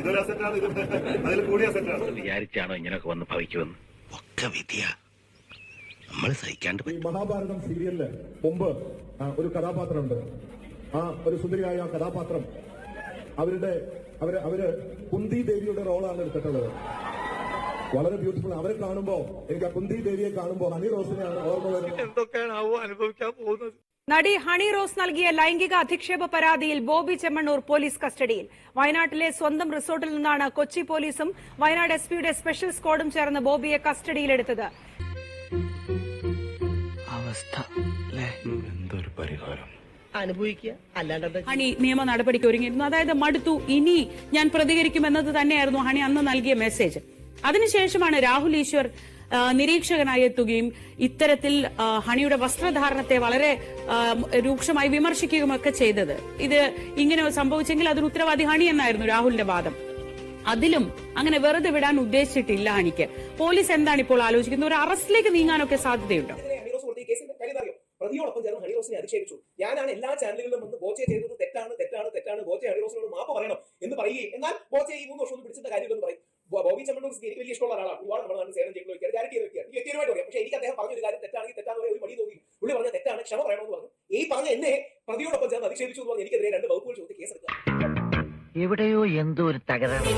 ഇതൊരു ഇത് അതിൽ കൂടിയ വിചാരിച്ചാണോ ഇങ്ങനെയൊക്കെ വന്ന് ഭവിക്കുമെന്ന്? ഒക്കെ വിദ്യ നമ്മൾ സഹിക്കാണ്ട് ഈ മഹാഭാരതം സീരിയലിൽ മുമ്പ് ഒരു ഒരു കഥാപാത്രമുണ്ട്. ആ ഒരു സുന്ദരിയായ ആ കഥാപാത്രം. അവരുടെ അവർ അവർ കുന്തി ദേവിയുടെ റോളാണ് എടുത്തിട്ടുള്ളത്. വളരെ ബ്യൂട്ടിഫുൾ അവരെ കാണുമ്പോ എനിക്ക് ആ കുന്തി ദേവിയെ കാണുമ്പോ ഹണി റോസിനെയാണ് ഓർമ്മ വരുന്നത് എന്തൊക്കെയാണാവോ അനുഭവിക്കാൻ പോകുന്നത്? നടി ഹണി റോസ് നൽകിയ ലൈംഗിക അധിക്ഷേപ പരാതിയിൽ ബോബി ചെമ്മണ്ണൂർ പോലീസ് കസ്റ്റഡിയിൽ. വയനാട്ടിലെ സ്വന്തം റിസോർട്ടിൽ നിന്നാണ് കൊച്ചി പോലീസും വയനാട് എസ് പിയുടെ സ്പെഷ്യൽ സ്ക്വാഡും ചേർന്ന് ബോബിയെ കസ്റ്റഡിയിലെടുത്തത്. അവസ്ഥ എന്തൊരു പരിഹാരം? അനുഭവിക്കുക. അല്ലാണ്ട് ഹണി നിയമ നടപടിക്ക് ഒരുങ്ങിയിരുന്നു. അതായത് മടുത്തു ഇനി ഞാൻ പ്രതികരിക്കുമെന്നത് തന്നെയായിരുന്നു ഹണി അന്ന് നൽകിയ മെസ്സേജ് അതിനുശേഷമാണ് രാഹുൽ ഈശ്വർ നിരീക്ഷകനായി എത്തുകയും ഇത്തരത്തിൽ ഹണിയുടെ വസ്ത്രധാരണത്തെ വളരെ രൂക്ഷമായി വിമർശിക്കുകയുമൊക്കെ ചെയ്തത്. ഇത് ഇങ്ങനെ സംഭവിച്ചെങ്കിൽ അതൊരു ഉത്തരവാദി ഹണി എന്നായിരുന്നു രാഹുലിന്റെ വാദം. അതിലും അങ്ങനെ വെറുതെ വിടാൻ ഉദ്ദേശിച്ചിട്ടില്ല ഹണിക്ക്. പോലീസ് എന്താണ് ഇപ്പോൾ ആലോചിക്കുന്നത്? ഒരു അറസ്റ്റിലേക്ക് നീങ്ങാനൊക്കെ സാധ്യതയുണ്ടോ? പ്രതിയോടൊപ്പം ചേർന്ന് ഹണീറോസിനെ അധിക്ഷേപിച്ചു. ഞാനാണ് എല്ലാ ചാനലുകളിലും വന്ന് ബോച്ചെ ചെയ്തത് തെറ്റാണ് തെറ്റാണ് തെറ്റാണ്. ബോച്ചെ ഹണീറോസിനോട് മാപ്പ് പറയണം എന്ന് പറയുകയും എന്നാൽ ബോച്ചെ ഈ മൂന്ന് വർഷം ഒന്നും പിടിച്ചിട്ട് കാര്യമില്ലെന്ന് പറയും. ബോബി ചെമ്മണ്ണൂർ എനിക്ക് വലിയ ഇഷ്ടമുള്ള ഒരാളാണ്. ഒരുപാട് നമ്മുടെ നാട്ടിൽ സേവനം ചെയ്യുന്ന വ്യക്തിയാണ്. ചാരിറ്റി വ്യക്തിയാണ് ഈ വ്യക്തിപരമായിട്ട് പറയാം. പക്ഷേ എനിക്ക് അദ്ദേഹം പറഞ്ഞൊരു കാര്യം തെറ്റാണെങ്കിൽ തെറ്റാന്ന് ഒരു മടി തോന്നി പുള്ളി പറഞ്ഞ തെറ്റാണ്. ക്ഷമ പറയണമെന്ന് പറഞ്ഞു. ഈ പറഞ്ഞ എന്നെ പ്രതിയോടൊപ്പം ചേർന്ന് അധിക്ഷേപിച്ചു എന്ന് പറഞ്ഞ് എനിക്കെതിരെ രണ്ട് വകുപ്പുകൾ ചോദിച്ച് കേസെടുക്കുക എവിടെയോ എന്തോ ഒരു തകരാറ്.